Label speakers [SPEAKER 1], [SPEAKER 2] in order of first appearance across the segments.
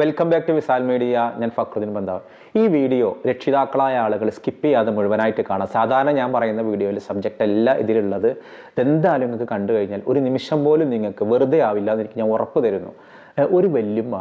[SPEAKER 1] Welcome back to Visal media ഞാൻ ഫക്രുദ്ദീൻ ബന്ധാവ് ഈ video രക്ഷിതാക്കളായ ആളുകൾ സ്കിപ്പ് ചെയ്യാതെ മുഴുവനായിട്ട് കാണാം. സാധാരണ ഞാൻ പറയുന്ന വീഡിയോയിൽ സബ്ജക്റ്റ് അല്ല ഇതിലുള്ളത്. ഇതെന്തായാലും നിങ്ങൾക്ക് കണ്ടു കഴിഞ്ഞാൽ ഒരു നിമിഷം പോലും നിങ്ങൾക്ക് വെറുതെ ആവില്ല എന്ന് എനിക്ക് ഞാൻ ഉറപ്പ് തരുന്നു. ഒരു വല്യമ്മ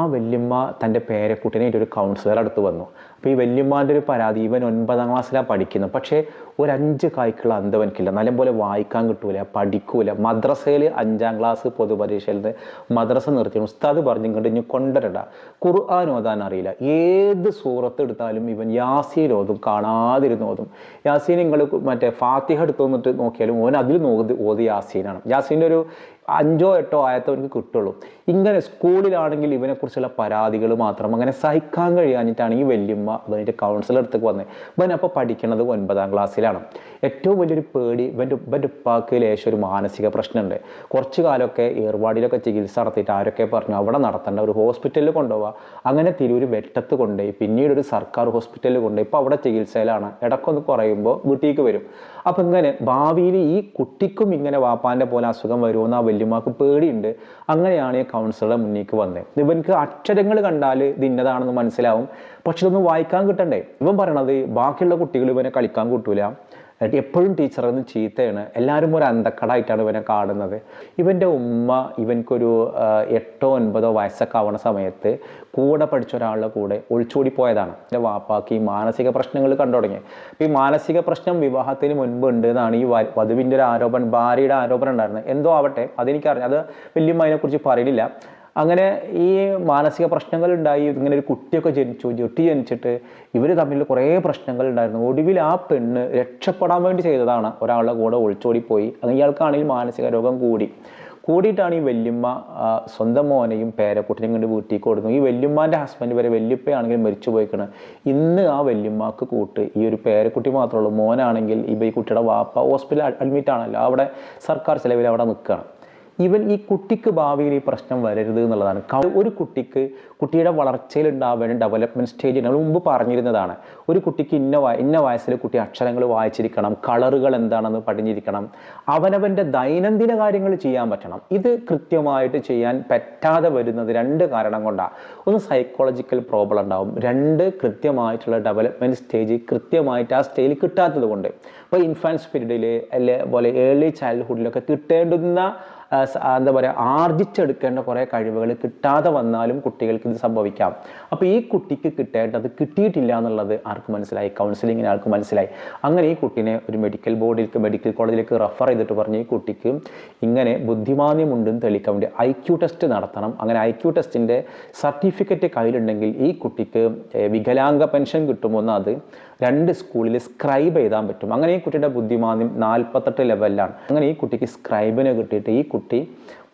[SPEAKER 1] ആ വല്യമ്മ തന്റെ പേരക്കുട്ടിനെ ഒരു കൗൺസിലർ അടുത്ത് വന്നു. അപ്പോൾ ഈ വല്യമ്മാന്റെ ഒരു പരാതി ഇവൻ ഒൻപതാം ക്ലാസ്സിലാണ് പഠിക്കുന്നത്. പക്ഷേ ഒരു അഞ്ച് കായ്ക്കുള്ള അന്തവനക്കില്ല നല്ലപോലെ വായിക്കാൻ കിട്ടൂല പഠിക്കൂല. മദ്രസയിൽ അഞ്ചാം ക്ലാസ് പൊതുപരീക്ഷയിൽ നിന്ന് മദ്രസ നിർത്തി ഉസ്താദ് പറഞ്ഞു ഇങ്ങോട്ട് ഇനി കൊണ്ടുവരണ്ട. ഖുർആൻ ഓതാൻ അറിയില്ല. ഏത് സൂറത്ത് എടുത്താലും ഇവൻ യാസീൻ ഓതും കാണാതിരുന്ന് ഓതും. യാസീൻ നിങ്ങൾ മറ്റേ ഫാത്തിഹ എടുത്തു വന്നിട്ട് നോക്കിയാലും ഓൻ അതിൽ നോക്കി ഓത് യാസീനാണ്. യാസീന്റെ ഒരു അഞ്ചോ എട്ടോ ആയത്തവർക്ക് കിട്ടുള്ളൂ. ഇങ്ങനെ സ്കൂളിലാണെങ്കിൽ ഇവനെക്കുറിച്ചുള്ള പരാതികൾ മാത്രം. അങ്ങനെ സഹിക്കാൻ കഴിയാഞ്ഞിട്ടാണ് ഈ വല്യമ്മ അതിന്റെ കൗൺസിലർ അടുത്തേക്ക് വന്നത് ഇവൻ അപ്പോൾ പഠിക്കുന്നത് ഒൻപതാം ക്ലാസ്സിലാണ്. ഏറ്റവും വലിയൊരു പേടി ഇവന്റെ ഇവന്റെ ഉപ്പാക്ക് ലേശം ഒരു മാനസിക പ്രശ്നമുണ്ട്. കുറച്ച് കാലമൊക്കെ ഏർവാടിയിലൊക്കെ ചികിത്സ നടത്തിയിട്ട് ആരൊക്കെ പറഞ്ഞു അവിടെ നടത്തേണ്ട ഒരു ഹോസ്പിറ്റലിൽ കൊണ്ടുപോവുക അങ്ങനെ തിരൂർ വെട്ടത്ത് കൊണ്ടുപോയി. പിന്നീട് ഒരു സർക്കാർ ഹോസ്പിറ്റലിൽ കൊണ്ടുപോയി. ഇപ്പോൾ അവിടെ ചികിത്സയിലാണ്. ഇടക്കൊന്ന് കുറയുമ്പോൾ വീട്ടിലേക്ക് വരും. അപ്പം ഇങ്ങനെ ഭാവിയിൽ ഈ കുട്ടിക്കും ഇങ്ങനെ വാപ്പാന്റെ പോലെ അസുഖം വരുമെന്ന് ആ വല്യമ്മക്ക് പേടിയുണ്ട്. അങ്ങനെയാണ് ഈ കൗൺസിലറുടെ മുന്നിലേക്ക് വന്നത് ഇവനക്ക് അക്ഷരങ്ങൾ കണ്ടാൽ ഇത് ഇന്നതാണെന്ന് മനസ്സിലാവും. പക്ഷെ ഇതൊന്നും വായിക്കാൻ കിട്ടണ്ടേ? ഇവൻ പറയണത് ബാക്കിയുള്ള കുട്ടികൾ ഇവനെ കളിക്കാൻ കിട്ടൂല. എന്നിട്ട് എപ്പോഴും ടീച്ചർ എന്ന് ചീത്തയാണ്. എല്ലാവരും ഒരു അന്തക്കടായിട്ടാണ് ഇവനെ കാണുന്നത്. ഇവന്റെ ഉമ്മ ഇവൻക്കൊരു എട്ടോ ഒൻപതോ വയസ്സൊക്കെ ആവണ സമയത്ത് കൂടെ പഠിച്ച ഒരാളുടെ കൂടെ ഒളിച്ചോടി പോയതാണ്. എന്റെ വാപ്പാക്ക് ഈ മാനസിക പ്രശ്നങ്ങൾ കണ്ടു തുടങ്ങി. ഈ മാനസിക പ്രശ്നം വിവാഹത്തിന് മുൻപ് ഉണ്ട് എന്നാണ് ഈ വധുവിന്റെ ഒരു ആരോപണം ഭാര്യയുടെ ആരോപണം ഉണ്ടായിരുന്നത്. എന്തോ ആവട്ടെ അതെനിക്കറിഞ്ഞു അത് വലിയ അതിനെക്കുറിച്ച് പറയണില്ല അങ്ങനെ ഈ മാനസിക പ്രശ്നങ്ങൾ ഉണ്ടായി ഇങ്ങനെ ഒരു കുട്ടിയൊക്കെ ജനിച്ചു ജൊട്ടി ജനിച്ചിട്ട് ഇവർ തമ്മിൽ കുറേ പ്രശ്നങ്ങൾ ഉണ്ടായിരുന്നു. ഒടുവിൽ ആ പെണ്ണ് രക്ഷപ്പെടാൻ വേണ്ടി ചെയ്തതാണ്. ഒരാളുടെ കൂടെ ഒളിച്ചോടിപ്പോയി. അങ്ങനെ ഇയാൾക്കാണെങ്കിൽ മാനസിക രോഗം കൂടി. കൂടിയിട്ടാണ് ഈ വല്യമ്മ സ്വന്തം മോനെയും പേരക്കുട്ടിനെയും കൊണ്ട് വീട്ടിൽ കൊടുക്കുന്നു ഈ വല്യമ്മാന്റെ ഹസ്ബൻഡ് വരെ വല്യപ്പയാണെങ്കിൽ മരിച്ചു പോയിക്കണം. ഇന്ന് ആ വല്യമ്മക്ക് കൂട്ട് ഈ ഒരു പേരക്കുട്ടി മാത്രമേ ഉള്ളൂ. മോനാണെങ്കിൽ ഈ കുട്ടിയുടെ വാപ്പ ഹോസ്പിറ്റലിൽ അഡ്മിറ്റ് ആണല്ലോ അവിടെ സർക്കാർ ചിലവിൽ അവിടെ നിൽക്കുകയാണ്. ഇവൻ ഈ കുട്ടിക്ക് ഭാവിയിൽ ഈ പ്രശ്നം വരരുത് എന്നുള്ളതാണ്. ഒരു കുട്ടിക്ക് കുട്ടിയുടെ വളർച്ചയിൽ ഉണ്ടാവേണ്ട ഡെവലപ്മെന്റ് സ്റ്റേജ് നമ്മൾ മുമ്പ് പറഞ്ഞിരുന്നതാണ്. ഒരു കുട്ടിക്ക് ഇന്ന ഇന്ന വയസ്സിൽ കുട്ടി അക്ഷരങ്ങൾ വായിച്ചിരിക്കണം കളറുകൾ എന്താണെന്ന് പഠിഞ്ഞിരിക്കണം അവനവന്റെ ദൈനംദിന കാര്യങ്ങൾ ചെയ്യാൻ പറ്റണം. ഇത് കൃത്യമായിട്ട് ചെയ്യാൻ പറ്റാതെ വരുന്നത് രണ്ട് കാരണം കൊണ്ടാണ് ഒന്ന് സൈക്കോളജിക്കൽ പ്രോബ്ലം ഉണ്ടാവും. രണ്ട് കൃത്യമായിട്ടുള്ള ഡെവലപ്മെന്റ് സ്റ്റേജ് കൃത്യമായിട്ട് ആ സ്റ്റേജിൽ കിട്ടാത്തത് കൊണ്ട്. ഇപ്പോൾ ഇൻഫാൻസ് പീരീഡിൽ അല്ലെ പോലെ ഏർലി ചൈൽഡ്ഹുഡിലൊക്കെ കിട്ടേണ്ടുന്ന എന്താ പറയുക ആർജിച്ചെടുക്കേണ്ട കുറേ കഴിവുകൾ കിട്ടാതെ വന്നാലും കുട്ടികൾക്ക് ഇത് സംഭവിക്കാം. അപ്പോൾ ഈ കുട്ടിക്ക് കിട്ടേണ്ടത് കിട്ടിയിട്ടില്ല എന്നുള്ളത് ആർക്ക് മനസ്സിലായി? കൗൺസിലിങ്ങിന് ആൾക്ക് മനസ്സിലായി? അങ്ങനെ ഈ കുട്ടീനെ ഒരു മെഡിക്കൽ ബോർഡിലേക്ക് മെഡിക്കൽ കോളേജിലേക്ക് റെഫർ ചെയ്തിട്ട് പറഞ്ഞ് ഈ കുട്ടിക്ക് ഇങ്ങനെ ബുദ്ധിമാന്യമുണ്ടെന്ന് തെളിയിക്കാൻ വേണ്ടി ഐ ക്യു ടെസ്റ്റ് നടത്തണം. അങ്ങനെ ഐ ക്യു ടെസ്റ്റിന്റെ സർട്ടിഫിക്കറ്റ് കയ്യിലുണ്ടെങ്കിൽ ഈ കുട്ടിക്ക് വികലാംഗ പെൻഷൻ കിട്ടുമെന്ന് അത് രണ്ട് സ്കൂളിൽ സ്ക്രൈബ് ചെയ്താൻ പറ്റും. അങ്ങനെ ഈ കുട്ടിയുടെ ബുദ്ധിമാന്യം നാൽപ്പത്തെട്ട് ലെവലിലാണ് അങ്ങനെ ഈ കുട്ടിക്ക് സ്ക്രൈബിന് കിട്ടിയിട്ട് ഈ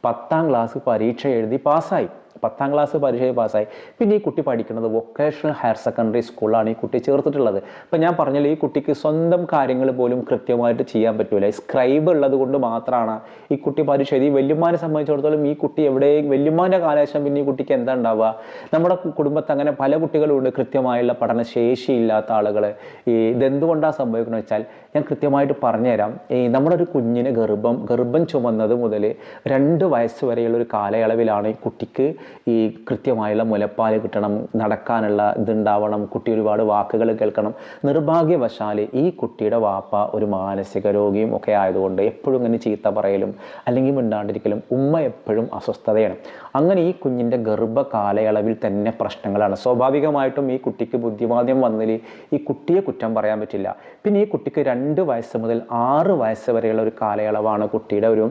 [SPEAKER 1] പത്താം ക്ലാസ് പരീക്ഷ എഴുതി പാസ്സായി. പത്താം ക്ലാസ് പരീക്ഷയിൽ പാസ്സായി. പിന്നെ ഈ കുട്ടി പഠിക്കുന്നത് വൊക്കേഷണൽ ഹയർ സെക്കൻഡറി സ്കൂളാണ് ഈ കുട്ടി ചേർത്തിട്ടുള്ളത്. അപ്പം ഞാൻ പറഞ്ഞില്ല ഈ കുട്ടിക്ക് സ്വന്തം കാര്യങ്ങൾ പോലും കൃത്യമായിട്ട് ചെയ്യാൻ പറ്റില്ല സ്ക്രൈബ് ഉള്ളത് കൊണ്ട് മാത്രമാണ് ഈ കുട്ടി പരീക്ഷ എഴുതി. വല്യമ്മാനെ സംബന്ധിച്ചിടത്തോളം ഈ കുട്ടി എവിടെ വല്യമ്മാന്റെ കാലശേഷം പിന്നെ ഈ കുട്ടിക്ക് എന്താ ഉണ്ടാവുക? നമ്മുടെ കുടുംബത്ത് അങ്ങനെ പല കുട്ടികളുണ്ട് കൃത്യമായുള്ള പഠനശേഷി ഇല്ലാത്ത ആളുകൾ ഈ ഇതെന്തുകൊണ്ടാണ് സംഭവിക്കുന്നത് വെച്ചാൽ ഞാൻ കൃത്യമായിട്ട് പറഞ്ഞുതരാം. ഈ നമ്മുടെ ഒരു കുഞ്ഞിന് ഗർഭം ഗർഭം ചുമന്നത് മുതൽ രണ്ട് വയസ്സ് വരെയുള്ള ഒരു കാലയളവിലാണ് ഈ കുട്ടിക്ക് ഈ കൃത്യമായുള്ള മുലപ്പാൽ കിട്ടണം നടക്കാനുള്ള ഇതുണ്ടാവണം കുട്ടി ഒരുപാട് വാക്കുകൾ കേൾക്കണം. നിർഭാഗ്യവശാൽ ഈ കുട്ടിയുടെ വാപ്പ ഒരു മാനസിക രോഗിയും ഒക്കെ ആയതുകൊണ്ട് എപ്പോഴും ഇങ്ങനെ ചീത്ത പറയലും അല്ലെങ്കിൽ മിണ്ടാണ്ടിരിക്കലും ഉമ്മ എപ്പോഴും അസ്വസ്ഥതയാണ്. അങ്ങനെ ഈ കുഞ്ഞിന്റെ ഗർഭ കാലയളവിൽ തന്നെ പ്രശ്നങ്ങളാണ്. സ്വാഭാവികമായിട്ടും ഈ കുട്ടിക്ക് ബുദ്ധിമാദ്യം വന്നതിൽ ഈ കുട്ടിയെ കുറ്റം പറയാൻ പറ്റില്ല. പിന്നെ ഈ കുട്ടിക്ക് രണ്ട് വയസ്സ് മുതൽ ആറ് വയസ്സ് വരെയുള്ള ഒരു കാലയളവാണ് കുട്ടിയുടെ ഒരു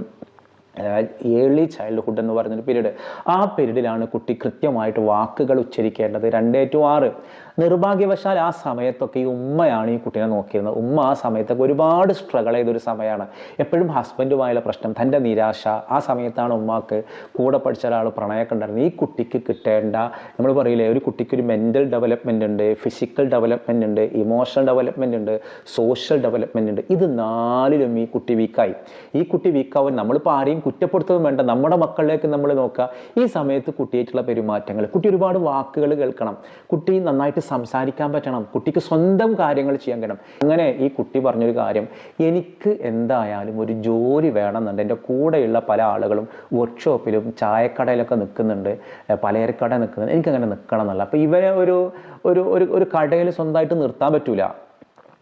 [SPEAKER 1] ഏർലി ചൈൽഡ്ഹുഡ് എന്ന് പറയുന്നൊരു പീരീഡ് ആ പീരീഡിലാണ് കുട്ടി കൃത്യമായിട്ട് വാക്കുകൾ ഉച്ചരിക്കേണ്ടത്. രണ്ടേ ടു ആറ്. നിർഭാഗ്യവശാൽ ആ സമയത്തൊക്കെ ഈ ഉമ്മയാണ് ഈ കുട്ടീനെ നോക്കിയിരുന്നത്. ഉമ്മ ആ സമയത്തൊക്കെ ഒരുപാട് സ്ട്രഗിൾ ചെയ്തൊരു സമയമാണ്. എപ്പോഴും ഹസ്ബൻഡുമായുള്ള പ്രശ്നം തന്റെ നിരാശ. ആ സമയത്താണ് ഉമ്മാക്ക് കൂടെ പഠിച്ച ഒരാൾ പ്രണയമൊക്കെ ഉണ്ടായിരുന്നത്. ഈ കുട്ടിക്ക് കിട്ടേണ്ട നമ്മൾ പറയില്ലേ ഒരു കുട്ടിക്ക് ഒരു മെന്റൽ ഡെവലപ്മെന്റ് ഉണ്ട് ഫിസിക്കൽ ഡെവലപ്മെന്റ് ഉണ്ട് ഇമോഷണൽ ഡെവലപ്മെന്റ് ഉണ്ട് സോഷ്യൽ ഡെവലപ്മെന്റ് ഉണ്ട്. ഇത് നാലിലും ഈ കുട്ടി വീക്കായി ഈ കുട്ടി വീക്കാവാൻ നമ്മളിപ്പോൾ ആരെയും കുറ്റപ്പെടുത്തുകയും വേണ്ട. നമ്മുടെ മക്കളിലേക്ക് നമ്മൾ നോക്കുക. ഈ സമയത്ത് കുട്ടിയായിട്ടുള്ള പെരുമാറ്റങ്ങൾ. കുട്ടി ഒരുപാട് വാക്കുകൾ കേൾക്കണം. കുട്ടി നന്നായിട്ട് സംസാരിക്കാൻ പറ്റണം. കുട്ടിക്ക് സ്വന്തം കാര്യങ്ങൾ ചെയ്യാൻ കഴിയണം അങ്ങനെ ഈ കുട്ടി പറഞ്ഞൊരു കാര്യം. എനിക്ക് എന്തായാലും ഒരു ജോലി വേണമെന്നുണ്ട്. എന്റെ കൂടെയുള്ള പല ആളുകളും വർക്ക്ഷോപ്പിലും ചായക്കടയിലൊക്കെ നിൽക്കുന്നുണ്ട്. പലചരക്കട നിൽക്കുന്നുണ്ട്. എനിക്കങ്ങനെ നിൽക്കണം എന്നല്ല. അപ്പോൾ ഇവരെ ഒരു ഒരു ഒരു കടയിൽ സ്വന്തമായിട്ട് നിർത്താൻ പറ്റൂല.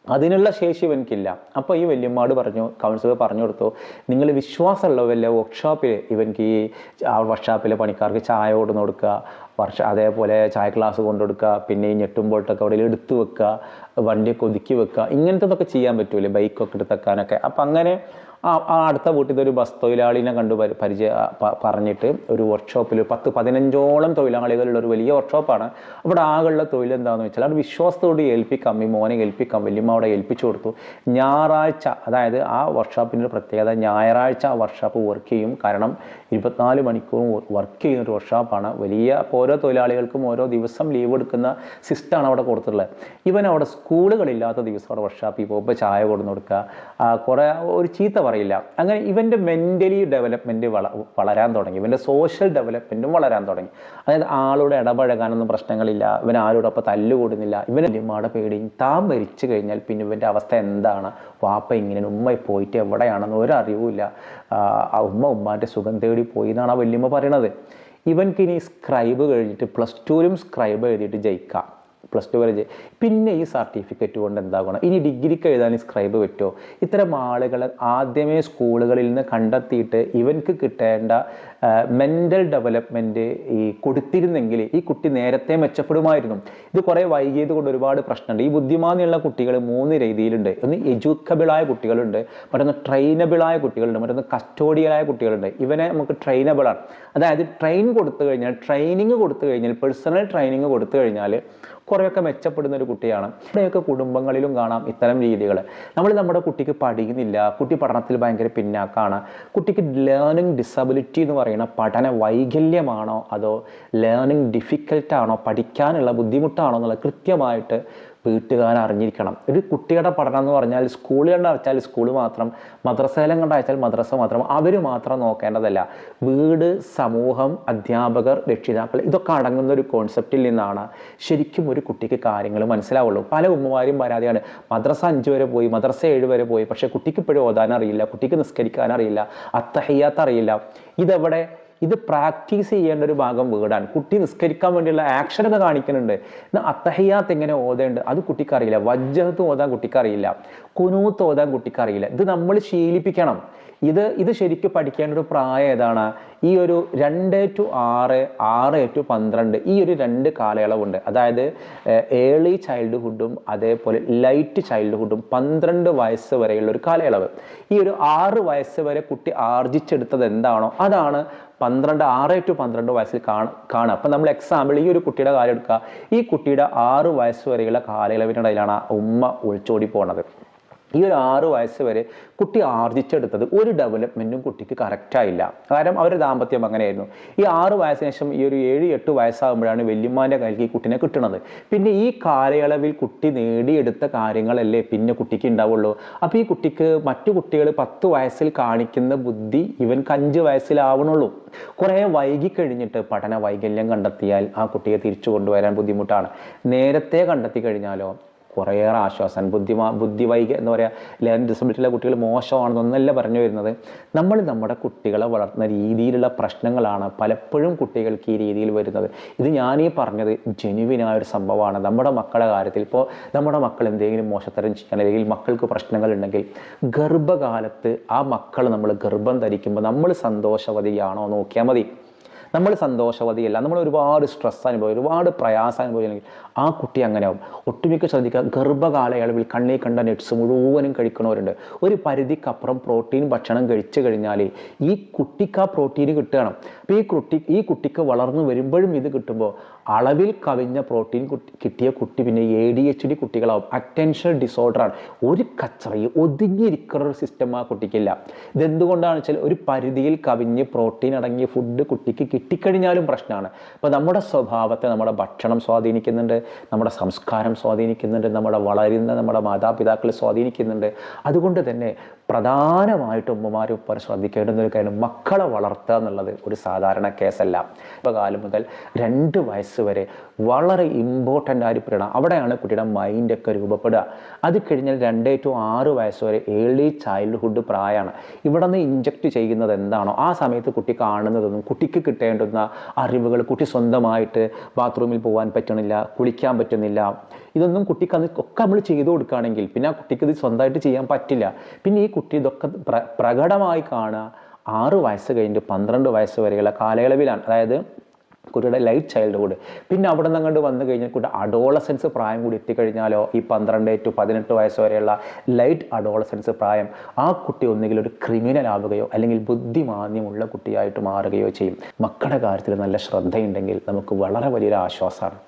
[SPEAKER 1] അതിനുള്ള ശേഷി ഇവനിക്കില്ല അപ്പോൾ ഈ വല്യമ്മാട് പറഞ്ഞു കൗൺസിലർ പറഞ്ഞു കൊടുത്തു നിങ്ങൾ വിശ്വാസമുള്ള വല്ല വർക്ക്ഷോപ്പിൽ ഇവൻക്ക് ഈ വർക്ക്ഷോപ്പിലെ പണിക്കാർക്ക് ചായ കൊടുന്ന് കൊടുക്കുക വർഷ അതേപോലെ ചായ ക്ലാസ് കൊണ്ടു കൊടുക്കുക പിന്നെ ഈ ഞെട്ടുമ്പോട്ടൊക്കെ അവിടെ എടുത്തു വെക്കുക വണ്ടിയൊക്കെ ഒതുക്കി വെക്കുക ഇങ്ങനത്തെ ഒക്കെ ചെയ്യാൻ പറ്റൂലേ? ബൈക്കൊക്കെ എടുത്ത് വെക്കാനൊക്കെ. അപ്പം അങ്ങനെ ആ അടുത്ത വീട്ടിൽ ഒരു ബസ് തൊഴിലാളിനെ കണ്ടു പരി- പരിചയ പറഞ്ഞിട്ട് ഒരു വർക്ക്ഷോപ്പിൽ പത്ത് പതിനഞ്ചോളം തൊഴിലാളികളുള്ള ഒരു വലിയ വർക്ക്ഷോപ്പാണ് അവിടെ ആകെയുള്ള തൊഴിൽ എന്താണെന്ന് വെച്ചാൽ അവിടെ വിശ്വാസത്തോട് ഏൽപ്പിക്കാം ഈ മോനെ ഏൽപ്പിക്കാം വല്യമ്മ അവിടെ ഏൽപ്പിച്ചു കൊടുത്തു. ഞായറാഴ്ച അതായത് ആ വർക്ക്ഷോപ്പിന്റെ പ്രത്യേകത ഞായറാഴ്ച ആ വർക്ക്ഷോപ്പ് വർക്ക് ചെയ്യും. കാരണം ഇരുപത്തിനാല് മണിക്കൂറും വർക്ക് ചെയ്യുന്ന ഒരു വർക്ക്ഷോപ്പാണ് വലിയ ഓരോ തൊഴിലാളികൾക്കും ഓരോ ദിവസം ലീവ് എടുക്കുന്ന സിസ്റ്റമാണ് അവിടെ കൊടുത്തിട്ടുള്ളത്. ഇവൻ അവിടെ സ്കൂളുകളില്ലാത്ത ദിവസം അവിടെ വർക്ക്ഷോപ്പിൽ പോകുമ്പോൾ ചായ കൊടുന്നു കൊടുക്കുക. കുറേ ഒരു ചീത്ത പറയില്ല അങ്ങനെ ഇവന്റെ മെന്റലി ഡെവലപ്മെന്റ് വള വളരാൻ തുടങ്ങി. ഇവന്റെ സോഷ്യൽ ഡെവലപ്മെന്റും വളരാൻ തുടങ്ങി. അതായത് ആളോട് ഇടപഴകാനൊന്നും പ്രശ്നങ്ങളില്ല. ഇവൻ ആരോടൊപ്പം തല്ലുകൂടുന്നില്ല. ഇവൻ ഉമ്മയുടെ പേടി താൻ മരിച്ചു കഴിഞ്ഞാൽ പിന്നെ ഇവന്റെ അവസ്ഥ എന്താണ്? വാപ്പ ഇങ്ങനെ ഉമ്മ പോയിട്ട് എവിടെയാണെന്ന് ഒരറിവുമില്ല ആ, ഉമ്മ ഉമ്മാന്റെ സുഖം തേടി പോയി എന്നാണ് ആ വല്യമ്മ പറയണത്. ഇവൻക്ക് ഇനി സ്ക്രൈബ് കഴിഞ്ഞിട്ട് പ്ലസ് ടുവിലും സ്ക്രൈബ് എഴുതിയിട്ട് ജയിക്കാം. പ്ലസ് ടു വരെ പിന്നെ ഈ സർട്ടിഫിക്കറ്റ് കൊണ്ട് എന്താകണം? ഇനി ഡിഗ്രിക്ക് എഴുതാൻ സ്ക്രൈബ് പറ്റുമോ? ഇത്തരം ആളുകൾ ആദ്യമേ സ്കൂളുകളിൽ നിന്ന് കണ്ടെത്തിയിട്ട് ഇവർക്ക് കിട്ടേണ്ട മെന്റൽ ഡെവലപ്മെന്റ് ഈ കൊടുത്തിരുന്നെങ്കിൽ ഈ കുട്ടി നേരത്തെ മെച്ചപ്പെടുമായിരുന്നു. ഇത് കുറേ വൈകിയത് കൊണ്ട് ഒരുപാട് പ്രശ്നമുണ്ട്. ഈ ബുദ്ധിമാനിയുള്ള കുട്ടികൾ മൂന്ന് രീതിയിലുണ്ട്. ഒന്ന് എജ്യൂക്കബിളായ കുട്ടികളുണ്ട്. മറ്റൊന്ന് ട്രെയിനബിളായ കുട്ടികളുണ്ട്. മറ്റൊന്ന് കസ്റ്റോഡിയലായ കുട്ടികളുണ്ട്. ഇവനെ നമുക്ക് ട്രെയിനബിളാണ് അതായത് ട്രെയിൻ കൊടുത്തു കഴിഞ്ഞാൽ ട്രെയിനിങ് കൊടുത്തു കഴിഞ്ഞാൽ പേഴ്സണൽ ട്രെയിനിങ് കൊടുത്തു കഴിഞ്ഞാൽ കുറേയൊക്കെ മെച്ചപ്പെടുന്ന ഒരു കുട്ടിയാണ്. ഇവിടെയൊക്കെ കുടുംബങ്ങളിലും കാണാം ഇത്തരം രീതികൾ. നമ്മൾ നമ്മുടെ കുട്ടിക്ക് പഠിക്കുന്നില്ല. കുട്ടി പഠനത്തിൽ ഭയങ്കര പിന്നാക്കാണ്. കുട്ടിക്ക് ലേണിംഗ് ഡിസബിലിറ്റി എന്ന് പറയുന്ന പഠന വൈകല്യമാണോ അതോ ലേണിംഗ് ഡിഫിക്കൽട്ടാണോ പഠിക്കാനുള്ള ബുദ്ധിമുട്ടാണോ എന്നുള്ളത് കൃത്യമായിട്ട് വീട്ടുകാർ അറിഞ്ഞിരിക്കണം. ഒരു കുട്ടിയുടെ പഠനം എന്ന് പറഞ്ഞാൽ സ്കൂളിൽ കണ്ട് അയച്ചാൽ സ്കൂൾ മാത്രം മദ്രസയിലും കണ്ട് അയച്ചാൽ മദ്രസ മാത്രം അവർ മാത്രം നോക്കേണ്ടതല്ല. വീട് സമൂഹം അധ്യാപകർ രക്ഷിതാക്കൾ ഇതൊക്കെ അടങ്ങുന്ന ഒരു കോൺസെപ്റ്റിൽ നിന്നാണ് ശരിക്കും ഒരു കുട്ടിക്ക് കാര്യങ്ങൾ മനസ്സിലാവുള്ളൂ. പല ഉമ്മമാരും പരാതിയാണ്. മദ്രസ അഞ്ച് വരെ പോയി മദ്രസ ഏഴ് വരെ പോയി പക്ഷേ കുട്ടിക്ക് ഇപ്പോഴും ഓതാൻ അറിയില്ല കുട്ടിക്ക് നിസ്കരിക്കാൻ അറിയില്ല അത്തഹയ്യാത്ത് അറിയില്ല ഇതെവിടെ? ഇത് പ്രാക്ടീസ് ചെയ്യേണ്ട ഒരു ഭാഗം വീടാണ്. കുട്ടി നിസ്കരിക്കാൻ വേണ്ടിയുള്ള ആക്ഷനൊക്കെ കാണിക്കുന്നുണ്ട്. എന്നാൽ അത്തഹയ്യാത്ത് എങ്ങനെ ഓതേണ്ട? അത് കുട്ടിക്കറിയില്ല. വജ്ജഹത്ത് ഓതാൻ കുട്ടിക്കറിയില്ല. കുനൂത്ത് ഓതാൻ കുട്ടിക്കറിയില്ല. ഇത് നമ്മൾ ശീലിപ്പിക്കണം. ഇത് ഇത് ശരിക്കും പഠിക്കേണ്ട ഒരു പ്രായം ഏതാണ്? ഈ ഒരു രണ്ട് ടു ആറ് ആറ് ടു പന്ത്രണ്ട് ഈ ഒരു രണ്ട് കാലയളവുണ്ട്. അതായത് ഏർലി ചൈൽഡ്ഹുഡും അതേപോലെ ലൈറ്റ് ചൈൽഡ്ഹുഡും പന്ത്രണ്ട് വയസ്സ് വരെയുള്ള ഒരു കാലയളവ്. ഈ ഒരു ആറ് വയസ്സ് വരെ കുട്ടി ആർജിച്ചെടുത്തത് എന്താണോ അതാണ് പന്ത്രണ്ട് ആറ് ടു പന്ത്രണ്ട് വയസ്സിൽ കാണാം കാണുക. അപ്പം നമ്മൾ എക്സാമ്പിൾ ഈ ഒരു കുട്ടിയുടെ കാര്യം എടുക്കുക. ഈ കുട്ടിയുടെ ആറ് വയസ്സ് വരെയുള്ള കാലയളവിനിടയിലാണ് ആ ഉമ്മ ഒളിച്ചോടി പോണത്. ഈ ഒരു ആറ് വയസ്സ് വരെ കുട്ടി ആർജിച്ചെടുത്തത് ഒരു ഡെവലപ്മെന്റും കുട്ടിക്ക് കറക്റ്റായില്ല കാരണം അവരുടെ ദാമ്പത്യം അങ്ങനെയായിരുന്നു. ഈ ആറ് വയസ്സിന് ശേഷം ഈ ഒരു ഏഴ് എട്ട് വയസ്സാകുമ്പോഴാണ് വല്യമ്മാന്റെ കയ്യിൽ ഈ കുട്ടിനെ കിട്ടുന്നത് പിന്നെ ഈ കാലയളവിൽ കുട്ടി നേടിയെടുത്ത കാര്യങ്ങളല്ലേ പിന്നെ കുട്ടിക്ക് ഉണ്ടാവുള്ളൂ. അപ്പോൾ ഈ കുട്ടിക്ക് മറ്റു കുട്ടികൾ പത്ത് വയസ്സിൽ കാണിക്കുന്ന ബുദ്ധി ഇവൻക്ക് അഞ്ച് വയസ്സിലാവണുള്ളൂ. കുറേ വൈകി കഴിഞ്ഞിട്ട് പഠന വൈകല്യം കണ്ടെത്തിയാൽ ആ കുട്ടിയെ തിരിച്ചു കൊണ്ടുവരാൻ ബുദ്ധിമുട്ടാണ്. നേരത്തെ കണ്ടെത്തി കഴിഞ്ഞാലോ കുറേയേറെ ആശ്വാസം ബുദ്ധിമാ ബുദ്ധി വൈകി എന്ന് പറയുക ലേൺ ഡിസബിലിറ്റിയിലെ കുട്ടികൾ മോശമാണെന്നൊന്നല്ല പറഞ്ഞു വരുന്നത്. നമ്മൾ നമ്മുടെ കുട്ടികളെ വളർത്തുന്ന രീതിയിലുള്ള പ്രശ്നങ്ങളാണ് പലപ്പോഴും കുട്ടികൾക്ക് ഈ രീതിയിൽ വരുന്നത്. ഇത് ഞാനീ പറഞ്ഞത് ജെനുവിനായ ഒരു സംഭവമാണ്. നമ്മുടെ മക്കളുടെ കാര്യത്തിൽ ഇപ്പോൾ നമ്മുടെ മക്കൾ എന്തെങ്കിലും മോശത്തരം ചെയ്യാൻ അല്ലെങ്കിൽ മക്കൾക്ക് പ്രശ്നങ്ങളുണ്ടെങ്കിൽ ഗർഭകാലത്ത് ആ മക്കൾ നമ്മൾ ഗർഭം ധരിക്കുമ്പോൾ നമ്മൾ സന്തോഷവതിയാണോ നോക്കിയാൽ മതി. നമ്മൾ സന്തോഷവതിയല്ല നമ്മൾ ഒരുപാട് സ്ട്രെസ് അനുഭവം ഒരുപാട് പ്രയാസം അനുഭവിച്ചില്ലെങ്കിൽ ആ കുട്ടി അങ്ങനെ ആവും ഒട്ടുമിക്ക ശ്രദ്ധിക്കുക ഗർഭകാലയളവിൽ കണ്ണീ കണ്ട നെറ്റ്സ് മുഴുവനും കഴിക്കുന്നവരുണ്ട്. ഒരു പരിധിക്കപ്പുറം പ്രോട്ടീൻ ഭക്ഷണം കഴിച്ചു കഴിഞ്ഞാൽ ഈ കുട്ടിക്ക് ആ പ്രോട്ടീൻ കിട്ടുകയാണ്. അപ്പോൾ ഈ കുട്ടി ഈ കുട്ടിക്ക് വളർന്നു വരുമ്പോഴും ഇത് കിട്ടുമ്പോൾ അളവിൽ കവിഞ്ഞ പ്രോട്ടീൻ കുട്ടി കിട്ടിയ കുട്ടി പിന്നെ എ ഡി എച്ച് ഡി കുട്ടികളാവും. അറ്റൻഷൻ ഡിസോർഡറാണ് ഒരു കച്ചറയും ഒതുങ്ങിയിരിക്കുന്ന ഒരു സിസ്റ്റം ആ കുട്ടിക്കില്ല. ഇതെന്തുകൊണ്ടാണെന്ന് വെച്ചാൽ ഒരു പരിധിയിൽ കവിഞ്ഞ് പ്രോട്ടീൻ അടങ്ങിയ ഫുഡ് കുട്ടിക്ക് കിട്ടിക്കഴിഞ്ഞാലും പ്രശ്നമാണ് അപ്പോൾ നമ്മുടെ സ്വഭാവത്തെ നമ്മുടെ ഭക്ഷണം സ്വാധീനിക്കുന്നുണ്ട് നമ്മുടെ സംസ്കാരം സ്വാധീനിക്കുന്നുണ്ട് നമ്മുടെ വളരുന്ന നമ്മുടെ മാതാപിതാക്കളെ സ്വാധീനിക്കുന്നുണ്ട്. അതുകൊണ്ട് തന്നെ പ്രധാനമായിട്ടും ഉമ്മമാർ ഉപ്പമാരും ശ്രദ്ധിക്കേണ്ടുന്ന ഒരു കാര്യം മക്കളെ വളർത്തുക എന്നുള്ളത് ഒരു സാധാരണ കേസല്ല. ഇപ്പോൾ കാലം മുതൽ രണ്ട് വയസ്സ് വരെ വളരെ ഇമ്പോർട്ടന്റ് ആയി പറയണം അവിടെയാണ് കുട്ടിയുടെ മൈൻഡൊക്കെ രൂപപ്പെടുക. അത് കഴിഞ്ഞാൽ രണ്ട് ടു ആറ് വയസ്സ് വരെ ഏർലി ചൈൽഡ്ഹുഡ് പ്രായമാണ്. ഇവിടെ നിന്ന് ഇഞ്ചക്ട് ചെയ്യുന്നത് എന്താണോ ആ സമയത്ത് കുട്ടി കാണുന്നതൊന്നും കുട്ടിക്ക് കിട്ടേണ്ടുന്ന അറിവുകൾ കുട്ടി സ്വന്തമായിട്ട് ബാത്റൂമിൽ പോകാൻ പറ്റണില്ല കുളിക്കാൻ പറ്റുന്നില്ല ഇതൊന്നും കുട്ടിക്ക് അന്ന് ഒക്കെ നമ്മൾ ചെയ്തു കൊടുക്കുകയാണെങ്കിൽ പിന്നെ ആ കുട്ടിക്ക് ഇത് സ്വന്തമായിട്ട് ചെയ്യാൻ പറ്റില്ല. പിന്നെ ഈ കുട്ടി ഇതൊക്കെ പ്ര പ്രകടമായി കാണുക. ആറ് വയസ്സ് കഴിഞ്ഞിട്ട് പന്ത്രണ്ട് വയസ്സ് വരെയുള്ള കാലയളവിലാണ്. അതായത് കുട്ടിയുടെ ലൈറ്റ് ചൈൽഡ്ഹുഡ് പിന്നെ അവിടെ നിന്ന് അങ്ങോട്ട് വന്നു കഴിഞ്ഞാൽ കുട്ടി അഡോളസൻസ് പ്രായം കൂടി എത്തിക്കഴിഞ്ഞാലോ ഈ പന്ത്രണ്ട് ടു പതിനെട്ട് വയസ്സ് വരെയുള്ള ലൈറ്റ് അഡോളസൻസ് പ്രായം ആ കുട്ടി ഒന്നുകിൽ ഒരു ക്രിമിനൽ ആവുകയോ അല്ലെങ്കിൽ ബുദ്ധിമാന്യമുള്ള കുട്ടിയായിട്ട് മാറുകയോ ചെയ്യും. മക്കളുടെ കാര്യത്തിൽ നല്ല ശ്രദ്ധയുണ്ടെങ്കിൽ നമുക്ക് വളരെ വലിയൊരു ആശ്വാസമാണ്.